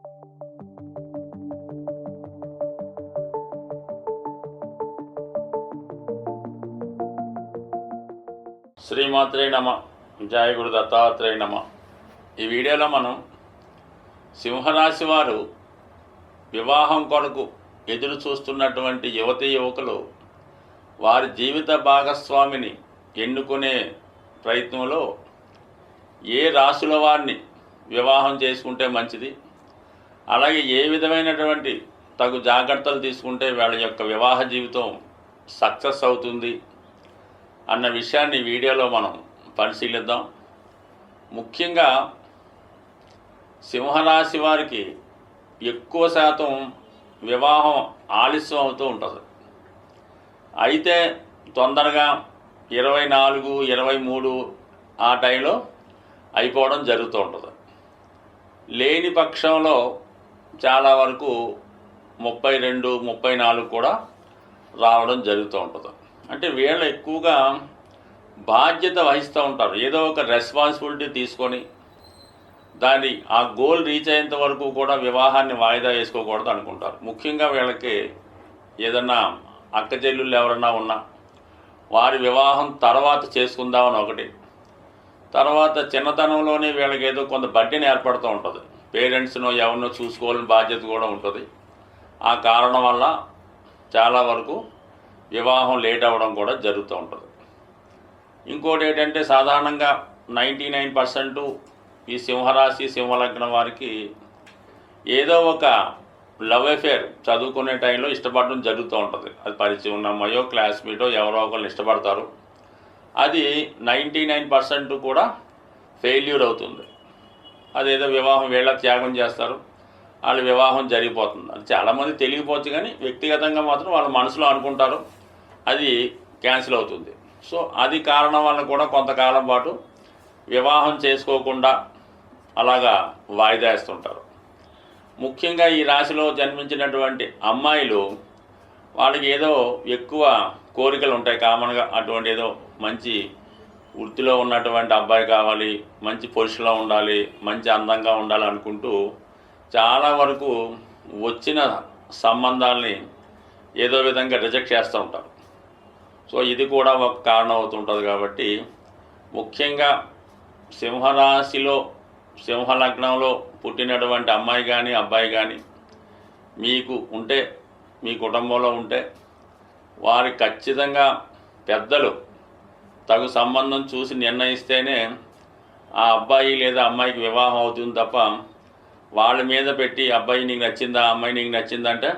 శ్రీమాత్రే నమ. జయ గురు దత్తాత్రేయ నమ. ఈ వీడియోలో మనం సింహరాశి వారు వివాహం కొరకు ఎదురు చూస్తున్నటువంటి యువతి యువకులు వారి జీవిత భాగస్వామిని ఎన్నుకునే ప్రయత్నంలో ఏ రాశుల వారిని వివాహం చేసుకుంటే మంచిది? అలాగే ఏ విధమైనటువంటి తగు జాగ్రత్తలు తీసుకుంటే వాళ్ళ యొక్క వివాహ జీవితం సక్సెస్ అవుతుంది అన్న విషయాన్ని వీడియోలో మనం పరిశీలిద్దాం. ముఖ్యంగా సింహరాశి వారికి ఎక్కువ శాతం వివాహం ఆలస్యం అవుతూ ఉంటుంది. అయితే తొందరగా ఇరవై నాలుగు ఇరవై మూడు ఆ టైంలో అయిపోవడం జరుగుతూ ఉంటుంది. లేని పక్షంలో చాలా వరకు ముప్పై రెండు ముప్పై నాలుగు కూడా రావడం జరుగుతూ ఉంటుంది. అంటే వీళ్ళు ఎక్కువగా బాధ్యత వహిస్తూ ఉంటారు. ఏదో ఒక రెస్పాన్సిబిలిటీ తీసుకొని దాని ఆ గోల్ రీచ్ అయ్యేంత వరకు కూడా వివాహాన్ని వాయిదా వేసుకోకూడదు అనుకుంటారు. ముఖ్యంగా వీళ్ళకి ఏదన్నా అక్క చెల్లెళ్ళు ఎవరన్నా ఉన్నా వారి వివాహం తర్వాత చేసుకుందామని ఒకటి. తర్వాత చిన్నతనంలోనే వీళ్ళకి ఏదో కొంత బడ్డీని ఏర్పడుతూ ఉంటుంది. పేరెంట్స్ను ఎవరినో చూసుకోవాలని బాధ్యత కూడా ఉంటుంది. ఆ కారణం వల్ల చాలా వరకు వివాహం లేట్ అవ్వడం కూడా జరుగుతూ ఉంటుంది. ఇంకోటి ఏంటంటే సాధారణంగా నైంటీ నైన్ పర్సెంట్ ఈ సింహరాశి సింహలగ్నం వారికి ఏదో ఒక లవ్ అఫేర్ చదువుకునే టైంలో ఇష్టపడడం జరుగుతూ ఉంటుంది. అది పరిచయం ఉన్న అమ్మాయో క్లాస్మేటో ఎవరో ఒకరిని ఇష్టపడతారు. అది నైంటీ నైన్ పర్సెంట్ కూడా ఫెయిల్యూర్ అవుతుంది. అదేదో వివాహం వేళ త్యాగం చేస్తారు. వాళ్ళ వివాహం జరిగిపోతుంది. అది చాలామంది తెలియపోవచ్చు కానీ వ్యక్తిగతంగా మాత్రం వాళ్ళ మనసులో అనుకుంటారు. అది క్యాన్సిల్ అవుతుంది. సో అది కారణం వల్ల కూడా కొంతకాలం పాటు వివాహం చేసుకోకుండా అలాగా వాయిదా వేస్తుంటారు. ముఖ్యంగా ఈ రాశిలో జన్మించినటువంటి అమ్మాయిలు వాళ్ళకి ఏదో ఎక్కువ కోరికలు ఉంటాయి. కామన్గా అటువంటి ఏదో మంచి వృత్తిలో ఉన్నటువంటి అబ్బాయి కావాలి మంచి పొజిషన్లో ఉండాలి మంచి అందంగా ఉండాలి అనుకుంటూ చాలా వరకు వచ్చిన సంబంధాలని ఏదో విధంగా రిజెక్ట్ చేస్తూ ఉంటారు. సో ఇది కూడా ఒక కారణం అవుతుంటుంది కాబట్టి ముఖ్యంగా సింహరాశిలో సింహలగ్నంలో పుట్టినటువంటి అమ్మాయి కానీ అబ్బాయి కానీ మీకు ఉంటే మీ కుటుంబంలో ఉంటే వారి ఖచ్చితంగా పెద్దలు తగు సంబంధం చూసి నిర్ణయిస్తేనే ఆ అబ్బాయి లేదా అమ్మాయికి వివాహం అవుతుంది తప్ప వాళ్ళ మీద పెట్టి అబ్బాయి నీకు నచ్చిందా అమ్మాయి నీకు నచ్చిందంటే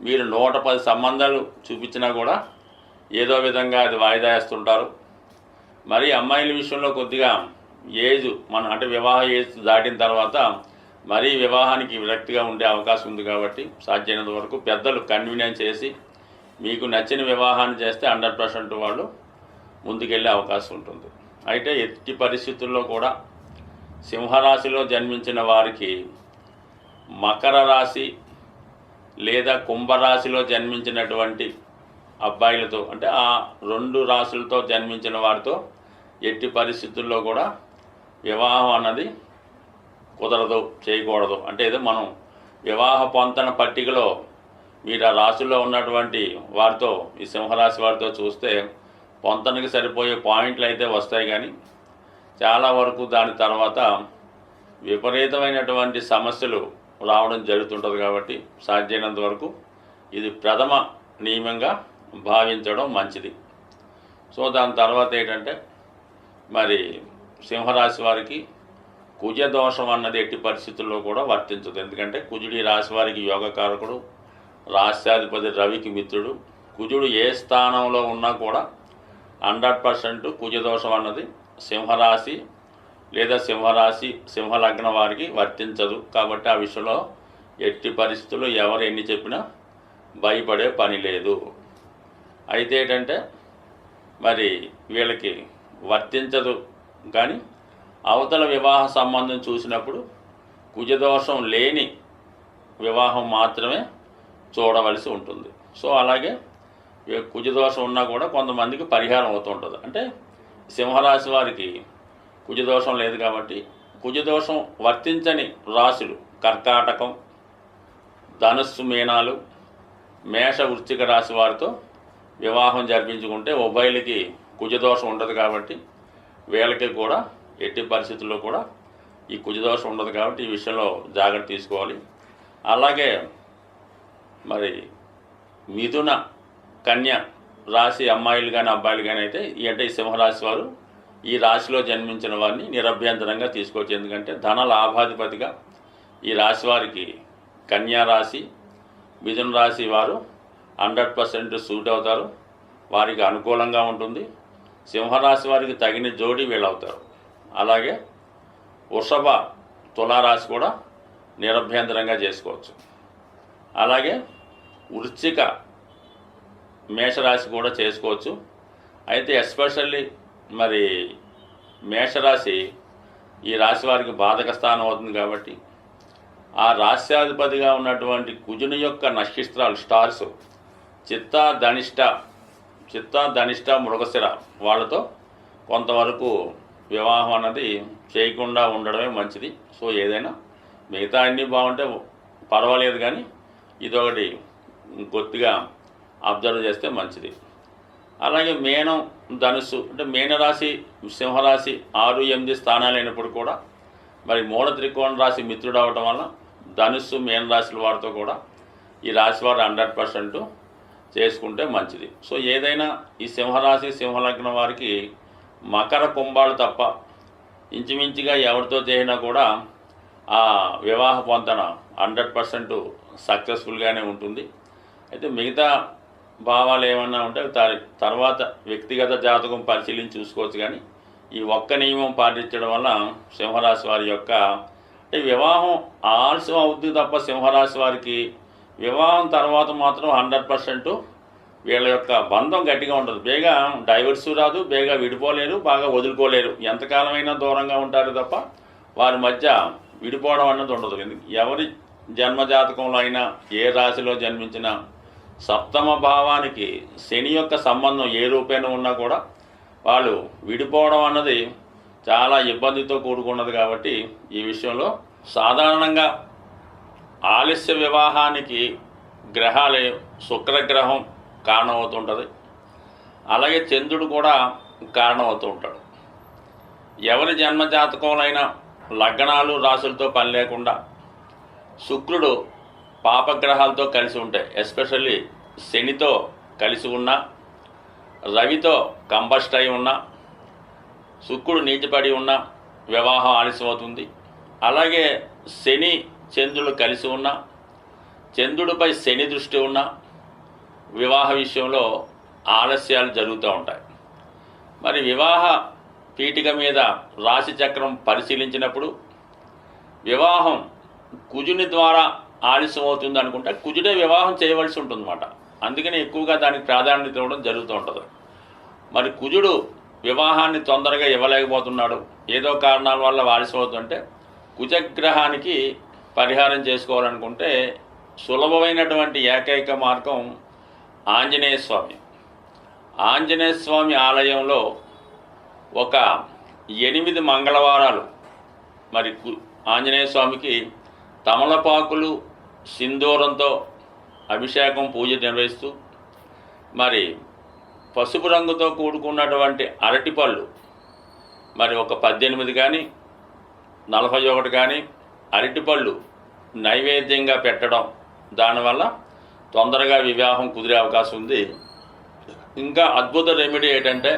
మీరు నూట పది సంబంధాలు చూపించినా కూడా ఏదో విధంగా అది వాయిదా వేస్తుంటారు. మరి అమ్మాయిల విషయంలో కొద్దిగా ఏజ్ మన అంటే వివాహ ఏజ్ దాటిన తర్వాత మరీ వివాహానికి విరక్తిగా ఉండే అవకాశం ఉంది కాబట్టి సాధ్యమైనంత వరకు పెద్దలు కన్వీనియన్స్ చేసి మీకు నచ్చిన వివాహాన్ని చేస్తే హండ్రెడ్ పర్సెంట్ వాళ్ళు ముందుకెళ్ళే అవకాశం ఉంటుంది. అయితే ఎట్టి పరిస్థితుల్లో కూడా సింహరాశిలో జన్మించిన వారికి మకర రాశి లేదా కుంభరాశిలో జన్మించినటువంటి అబ్బాయిలతో అంటే ఆ రెండు రాశులతో జన్మించిన వారితో ఎట్టి పరిస్థితుల్లో కూడా వివాహం అన్నది కుదరదు చేయకూడదు. అంటే ఏదో మనం వివాహ పొంతన పట్టికలో మీరు ఆ రాశుల్లో ఉన్నటువంటి వారితో ఈ సింహరాశి వారితో చూస్తే పొంతనకి సరిపోయే పాయింట్లు అయితే వస్తాయి కానీ చాలా వరకు దాని తర్వాత విపరీతమైనటువంటి సమస్యలు రావడం జరుగుతుంటుంది కాబట్టి సాధ్యమైనంత వరకు ఇది ప్రథమ నియమంగా భావించడం మంచిది. సో దాని తర్వాత ఏంటంటే మరి సింహరాశి వారికి కుజ దోషం అన్నది ఎట్టి పరిస్థితుల్లో కూడా వర్తించదు. ఎందుకంటే కుజుడి రాశి వారికి యోగకారకుడు రాష్ట్రాధిపతి రవికి మిత్రుడు కుజుడు ఏ స్థానంలో ఉన్నా కూడా హండ్రెడ్ పర్సెంట్ కుజదోషం అన్నది సింహరాశి లేదా సింహరాశి సింహలగ్న వారికి వర్తించదు. కాబట్టి ఆ విషయంలో ఎట్టి పరిస్థితుల్లో ఎవరు ఎన్ని చెప్పినా భయపడే పని లేదు. అయితే ఏంటంటే మరి వీళ్ళకి వర్తించదు. కానీ అవతల వివాహ సంబంధం చూసినప్పుడు కుజదోషం లేని వివాహం మాత్రమే చూడవలసి ఉంటుంది. సో అలాగే కుజదోషం ఉన్నా కూడా కొంతమందికి పరిహారం అవుతుంటుంది అంటే సింహరాశి వారికి కుజదోషం లేదు కాబట్టి కుజదోషం వర్తించని రాశులు కర్కాటకం ధనుస్సు మీనాలు మేష వృశ్చిక రాశి వారితో వివాహం జరిపించుకుంటే ఉభయలకి కుజదోషం ఉండదు కాబట్టి వీళ్ళకి కూడా ఎట్టి పరిస్థితుల్లో కూడా ఈ కుజదోషం ఉండదు కాబట్టి ఈ విషయంలో జాగ్రత్త తీసుకోవాలి. అలాగే మరి మిథున కన్య రాశి అమ్మాయిలు కానీ అబ్బాయిలు కానీ అయితే ఈ అంటే ఈ సింహరాశి వారు ఈ రాశిలో జన్మించిన వారిని నిరభ్యంతరంగా తీసుకోవచ్చు. ఎందుకంటే ధన లాభాధిపతిగా ఈ రాశి వారికి కన్యా రాశి మిథున రాశి వారు హండ్రెడ్ పర్సెంట్ సూట్ అవుతారు. వారికి అనుకూలంగా ఉంటుంది. సింహరాశి వారికి తగిన జోడి వీళ్ళవుతారు. అలాగే వృషభ తులారాశి కూడా నిరభ్యంతరంగా చేసుకోవచ్చు. అలాగే వృశ్చిక మేషరాశి కూడా చేసుకోవచ్చు. అయితే ఎస్పెషల్లీ మరి మేషరాశి ఈ రాశి వారికి బాధక స్థానం అవుతుంది కాబట్టి ఆ రాశ్యాధిపతిగా ఉన్నటువంటి కుజుని యొక్క నక్షత్రాలు స్టార్స్ చిత్త ధనిష్ట చిత్త ధనిష్ట మృగశిర వాళ్ళతో కొంతవరకు వివాహం అన్నది చేయకుండా ఉండడమే మంచిది. సో ఏదైనా మిగతా అన్నీ బాగుంటే పర్వాలేదు కానీ ఇదొకటి గొత్తిగా అబ్జర్వ్ చేస్తే మంచిది. అలాగే మేనం ధనుస్సు అంటే మేనరాశి సింహరాశి ఆరు ఎనిమిది స్థానాలు అయినప్పుడు కూడా మరి మూల త్రికోణ రాశి మిత్రుడు అవటం వల్ల ధనుస్సు మీన రాశుల వారితో కూడా ఈ రాశి వారు హండ్రెడ్ పర్సెంట్ చేసుకుంటే మంచిది. సో ఏదైనా ఈ సింహరాశి సింహలగ్నం వారికి మకర కుంభాలు తప్ప ఇంచుమించుగా ఎవరితో చేసినా కూడా ఆ వివాహ పొంతన హండ్రెడ్ పర్సెంట్ సక్సెస్ఫుల్గానే ఉంటుంది. అయితే మిగతా భావాలు ఏమన్నా ఉంటే తర్వాత వ్యక్తిగత జాతకం పరిశీలించి చూసుకోవచ్చు కానీ ఈ ఒక్క నియమం పాటించడం వల్ల సింహరాశి వారి యొక్క అంటే వివాహం ఆలస్యం అవుతుంది తప్ప సింహరాశి వారికి వివాహం తర్వాత మాత్రం హండ్రెడ్ పర్సెంట్ వీళ్ళ యొక్క బంధం గట్టిగా ఉంటుంది బేగా డైవర్స్ రాదు బేగా విడిపోలేరు బాగా వదులుకోలేరు. ఎంతకాలమైనా దూరంగా ఉంటారు తప్ప వారి మధ్య విడిపోవడం అన్నది ఉండదు. ఎవరి ఎవరి జన్మజాతకంలో అయినా ఏ రాశిలో జన్మించినా సప్తమ భావానికి శని యొక్క సంబంధం ఏ రూపేణ ఉన్నా కూడా వాళ్ళు విడిపోవడం అన్నది చాలా ఇబ్బందితో కూడుకున్నది కాబట్టి ఈ విషయంలో సాధారణంగా ఆలస్య వివాహానికి గ్రహాలే శుక్రగ్రహం కారణమవుతుంటుంది. అలాగే చంద్రుడు కూడా కారణమవుతూ ఉంటాడు. ఎవరి జన్మ జాతకంలో లగ్నాలు రాసులతో పని లేకుండా శుక్రుడు పాపగ్రహాలతో కలిసి ఉంటాయి. ఎస్పెషల్లీ శనితో కలిసి ఉన్న రవితో కంబస్ట్ అయి ఉన్న శుక్రుడు నీచపడి ఉన్న వివాహం ఆలస్యం అవుతుంది అలాగే శని చంద్రుడు కలిసి ఉన్న చంద్రుడిపై శని దృష్టి ఉన్న వివాహ విషయంలో ఆలస్యాలు జరుగుతూ ఉంటాయి. మరి వివాహ పీఠిక మీద రాశి చక్రం పరిశీలించినప్పుడు వివాహం కుజుని ద్వారా ఆలస్యం అవుతుంది అనుకుంటే కుజుడే వివాహం చేయవలసి ఉంటుందన్నమాట. అందుకని ఎక్కువగా దానికి ప్రాధాన్యత ఇవ్వడం జరుగుతూ ఉంటుంది. మరి కుజుడు వివాహాన్ని తొందరగా ఇవ్వలేకపోతున్నాడు. ఏదో కారణాల వల్ల ఆలస్యం అవుతుంటే కుజగ్రహానికి పరిహారం చేసుకోవాలనుకుంటే సులభమైనటువంటి ఏకైక మార్గం ఆంజనేయ స్వామి. ఆంజనేయ స్వామి ఆలయంలో ఒక ఎనిమిది మంగళవారాలు మరి కు- ఆంజనేయ స్వామికి తమలపాకులు సింధూరంతో అభిషేకం పూజ నిర్వహిస్తూ మరి పసుపు రంగుతో కూడుకున్నటువంటి అరటిపళ్ళు మరి ఒక పద్దెనిమిది కానీ నలభై ఒకటి కానీ అరటిపళ్ళు నైవేద్యంగా పెట్టడం దానివల్ల తొందరగా వివాహం కుదిరే అవకాశం ఉంది. ఇంకా అద్భుత రెమెడీ ఏంటంటే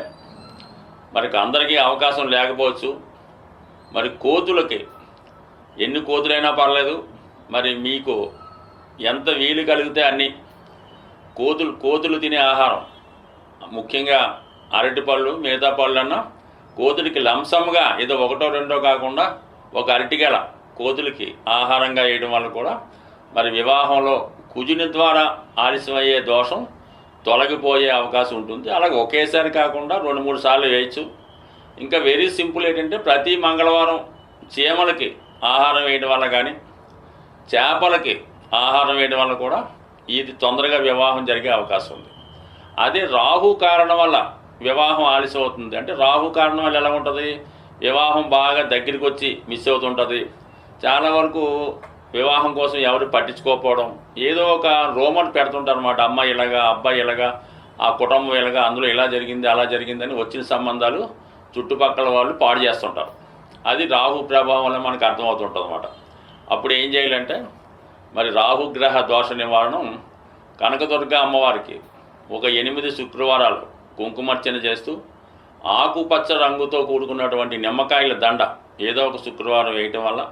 మనకి అందరికీ అవకాశం లేకపోవచ్చు. మరి కోతులకి ఎన్ని కోతులైనా పర్లేదు మరి మీకు ఎంత వీలు కలిగితే అన్ని కోతులు కోతులు తినే ఆహారం. ముఖ్యంగా అరటిపళ్ళు మిగతా పళ్ళన్నా కోతులకి లంసంగా ఏదో ఒకటో రెండో కాకుండా ఒక అరటిగెల కోతులకి ఆహారంగా వేయడం వల్ల కూడా మరి వివాహంలో కుజుని ద్వారా ఆలస్యమయ్యే దోషం తొలగిపోయే అవకాశం ఉంటుంది. అలాగే ఒకేసారి కాకుండా రెండు మూడు సార్లు వేయచ్చు. ఇంకా వెరీ సింపుల్ ఏంటంటే ప్రతి మంగళవారం చీమలకి ఆహారం వేయడం వల్ల కానీ చేపలకి ఆహారం వేయడం వల్ల కూడా ఇది తొందరగా వివాహం జరిగే అవకాశం ఉంది. అదే రాహు కారణం వల్ల వివాహం ఆలస్యం అవుతుంది అంటే రాహు కారణం వల్ల ఎలా ఉంటుంది? వివాహం బాగా దగ్గరికి వచ్చి మిస్ అవుతుంటుంది. చాలా వరకు వివాహం కోసం ఎవరు పట్టించుకోకపోవడం. ఏదో ఒక రోమన్ పెడుతుంటారు అనమాట అమ్మాయి ఇలాగా అబ్బాయి ఇలాగా ఆ కుటుంబం ఇలాగా అందులో ఇలా జరిగింది అలా జరిగిందని వచ్చిన సంబంధాలు చుట్టుపక్కల వాళ్ళు పాడు చేస్తుంటారు. అది రాహు ప్రభావం వల్ల మనకు అర్థమవుతుంటుంది అనమాట అప్పుడు ఏం చేయాలంటే మరి రాహుగ్రహ దోష నివారణం కనకదుర్గ అమ్మవారికి ఒక ఎనిమిది శుక్రవారాలు కుంకుమర్చన చేస్తూ ఆకుపచ్చ రంగుతో కూడుకున్నటువంటి నిమ్మకాయల దండ ఏదో ఒక శుక్రవారం వేయటం వల్ల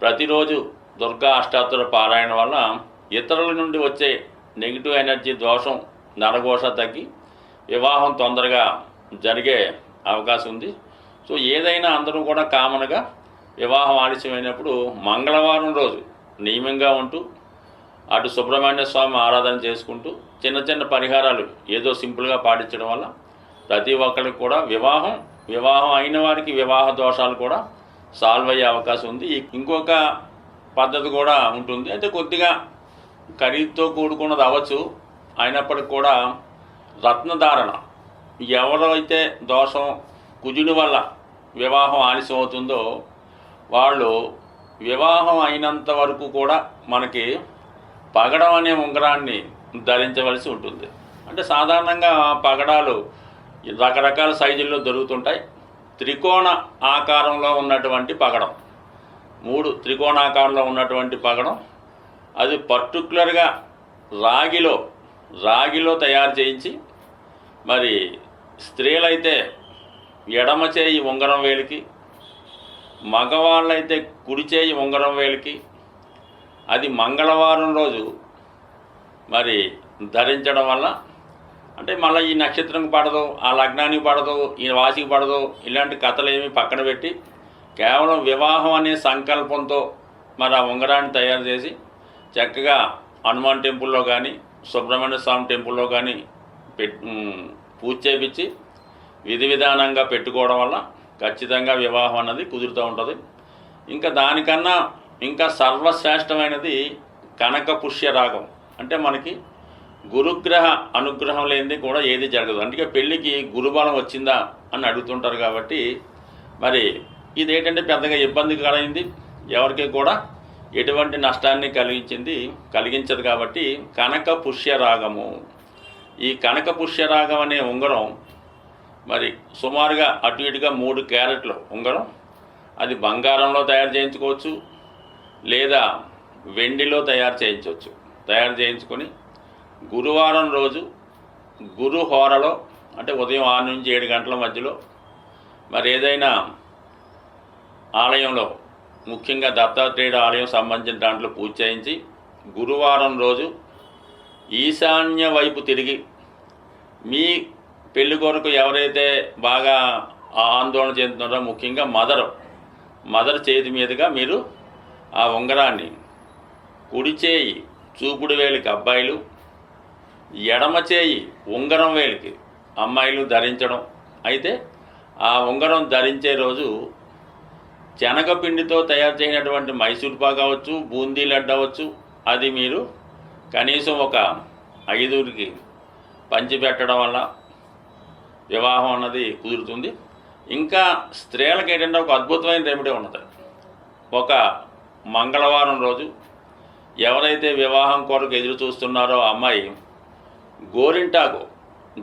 ప్రతిరోజు దుర్గా అష్టాత్తర పారాయణ వల్ల ఇతరుల నుండి వచ్చే నెగిటివ్ ఎనర్జీ దోషం నరఘోష తగ్గి వివాహం తొందరగా జరిగే అవకాశం ఉంది. సో ఏదైనా అందరూ కూడా కామన్గా వివాహం ఆలస్యమైనప్పుడు మంగళవారం రోజు నియమంగా ఉంటూ అటు సుబ్రహ్మణ్య స్వామి ఆరాధన చేసుకుంటూ చిన్న చిన్న పరిహారాలు ఏదో సింపుల్గా పాటించడం వల్ల ప్రతి ఒక్కరికి కూడా వివాహం వివాహం అయిన వారికి వివాహ దోషాలు కూడా సాల్వ్ అయ్యే అవకాశం ఉంది. ఇంకొక పద్ధతి కూడా ఉంటుంది. అయితే కొద్దిగా ఖరీదుతో కూడుకున్నది అవ్వచ్చు. అయినప్పటికి కూడా రత్నధారణ. ఎవరైతే దోషం కుజుని వల్ల వివాహం ఆలస్యం అవుతుందో వాళ్ళు వివాహం అయినంత వరకు కూడా మనకి పగడం అనే ఉంగరాన్ని ధరించవలసి ఉంటుంది. అంటే సాధారణంగా పగడాలు రకరకాల సైజుల్లో దొరుకుతుంటాయి. త్రికోణ ఆకారంలో ఉన్నటువంటి పగడం. మూడు త్రికోణాకారంలో ఉన్నటువంటి పగడం. అది పర్టికులర్గా రాగిలో రాగిలో తయారు చేయించి మరి స్త్రీలైతే ఎడమ చేయి ఉంగరం వేలికి మగవాళ్ళైతే కుడి చేయి ఉంగరం వేలికి అది మంగళవారం రోజు మరి ధరించడం వల్ల అంటే మళ్ళీ ఈ నక్షత్రం పడదు ఆ లగ్నానికి పడదు ఈ వాసికి పడదు ఇలాంటి కథలు ఏమి పక్కన పెట్టి కేవలం వివాహం అనే సంకల్పంతో మరి ఆ ఉంగరాన్ని తయారు చేసి చక్కగా హనుమాన్ టెంపుల్లో కానీ సుబ్రహ్మణ్య స్వామి టెంపుల్లో కానీ పెట్ పూజ చేపించి విధి విధానంగా పెట్టుకోవడం వల్ల ఖచ్చితంగా వివాహం అన్నది కుదురుతూ ఉంటుంది. ఇంకా దానికన్నా ఇంకా సర్వశ్రేష్టమైనది కనక పుష్య రాగం. అంటే మనకి గురుగ్రహ అనుగ్రహం లేనిది కూడా ఏది జరగదు. అందుకే పెళ్ళికి గురుబలం వచ్చిందా అని అడుగుతుంటారు కాబట్టి మరి ఇది ఏంటంటే పెద్దగా ఇబ్బందికరైంది ఎవరికి కూడా ఎటువంటి నష్టాన్ని కలిగించింది కలిగించదు కాబట్టి కనక పుష్య రాగము. ఈ కనక పుష్య రాగం అనే ఉంగరం మరి సుమారుగా అటు ఇటుగా మూడు క్యారెట్లు ఉంగరం. అది బంగారంలో తయారు చేయించుకోవచ్చు లేదా వెండిలో తయారు చేయించవచ్చు. తయారు చేయించుకొని గురువారం రోజు గురు హోరలో అంటే ఉదయం ఆరు నుంచి ఏడు గంటల మధ్యలో మరి ఏదైనా ఆలయంలో ముఖ్యంగా దత్తాత్రేయుడు ఆలయం సంబంధించిన దాంట్లో పూజ చేయించి గురువారం రోజు ఈశాన్య వైపు తిరిగి మీ పెళ్ళి కొరకు ఎవరైతే బాగా ఆందోళన చెందుతున్నారో ముఖ్యంగా మదర్. మదర్ చేతి మీదుగా మీరు ఆ ఉంగరాన్ని కుడి చేయి చూపుడు వేలికి అబ్బాయిలు ఎడమ చేయి ఉంగరం వేలికి అమ్మాయిలు ధరించడం. అయితే ఆ ఉంగరం ధరించే రోజు శనగపిండితో తయారు చేసినటువంటి మైసూర్ పాక్ అవ్వచ్చు బూందీ లడ్డు అవ్వచ్చు అది మీరు కనీసం ఒక ఐదుగురికి పంచిపెట్టడం వల్ల వివాహం అన్నది కుదురుతుంది. ఇంకా స్త్రీలకు ఏంటంటే ఒక అద్భుతమైన రెమెడీ ఉన్నది. ఒక మంగళవారం రోజు ఎవరైతే వివాహం కొరకు ఎదురు చూస్తున్నారో అమ్మాయి గోరింటాకు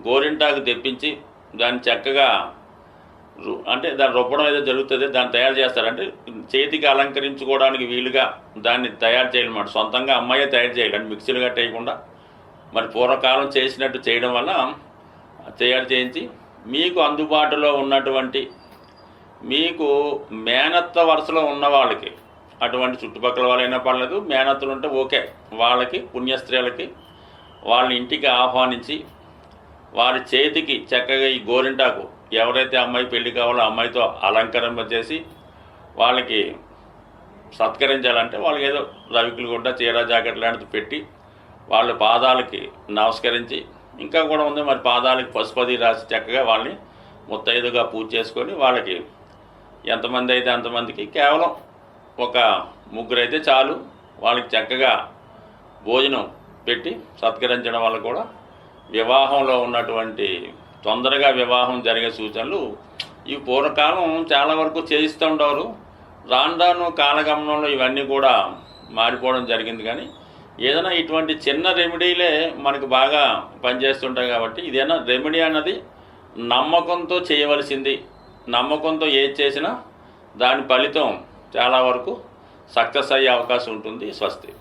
గోరింటాకు తెప్పించి దాన్ని చక్కగా రు- అంటే దాన్ని రుబ్బడం ఏదో జరుగుతుంది దాన్ని తయారు చేస్తారంటే చేతికి అలంకరించుకోవడానికి వీలుగా దాన్ని తయారు చేయాలన్నమాట. సొంతంగా అమ్మాయే తయారు చేయాలి అంటే మిక్సీలు కట్టేయకుండా. మరి పూర్వకాలం చేసినట్టు చేయడం వల్ల తయారు చేయించి మీకు అందుబాటులో ఉన్నటువంటి మీకు మేనత్త వరుసలో ఉన్న వాళ్ళకి అటువంటి చుట్టుపక్కల వాళ్ళైనా పర్లేదు మేనత్తులు ఉంటే ఓకే. వాళ్ళకి పుణ్యస్త్రీలకి వాళ్ళని ఇంటికి ఆహ్వానించి వారి చేతికి చక్కగా ఈ గోరింటాకు ఎవరైతే అమ్మాయి పెళ్ళి కావాలో అమ్మాయితో అలంకరింప చేసి వాళ్ళకి సత్కరించాలంటే వాళ్ళకి ఏదో రవికులు గుడ్డ చీర జాకెట్ లాంటిది పెట్టి వాళ్ళ పాదాలకి నమస్కరించి ఇంకా కూడా ఉంది. మరి పాదాలకి పసుపది రాసి చక్కగా వాళ్ళని ముత్తైదుగా పూజ చేసుకొని వాళ్ళకి ఎంతమంది అయితే అంతమందికి కేవలం ఒక ముగ్గురు అయితే చాలు. వాళ్ళకి చక్కగా భోజనం పెట్టి సత్కరించడం వల్ల కూడా వివాహంలో ఉన్నటువంటి తొందరగా వివాహం జరిగే సూచనలు ఈ పూర్వకాలం చాలా వరకు చేయిస్తూ ఉండేవారు రాను రాను కాలగమనంలో ఇవన్నీ కూడా మారిపోవడం జరిగింది కానీ ఏదైనా ఇటువంటి చిన్న రెమెడీలే మనకు బాగా పనిచేస్తుంటాయి కాబట్టి ఇదైనా రెమెడీ అన్నది నమ్మకంతో చేయవలసింది. నమ్మకంతో ఏది చేసినా దాని ఫలితం చాలా వరకు సక్సెస్ అయ్యే అవకాశం ఉంటుంది. స్వస్తి.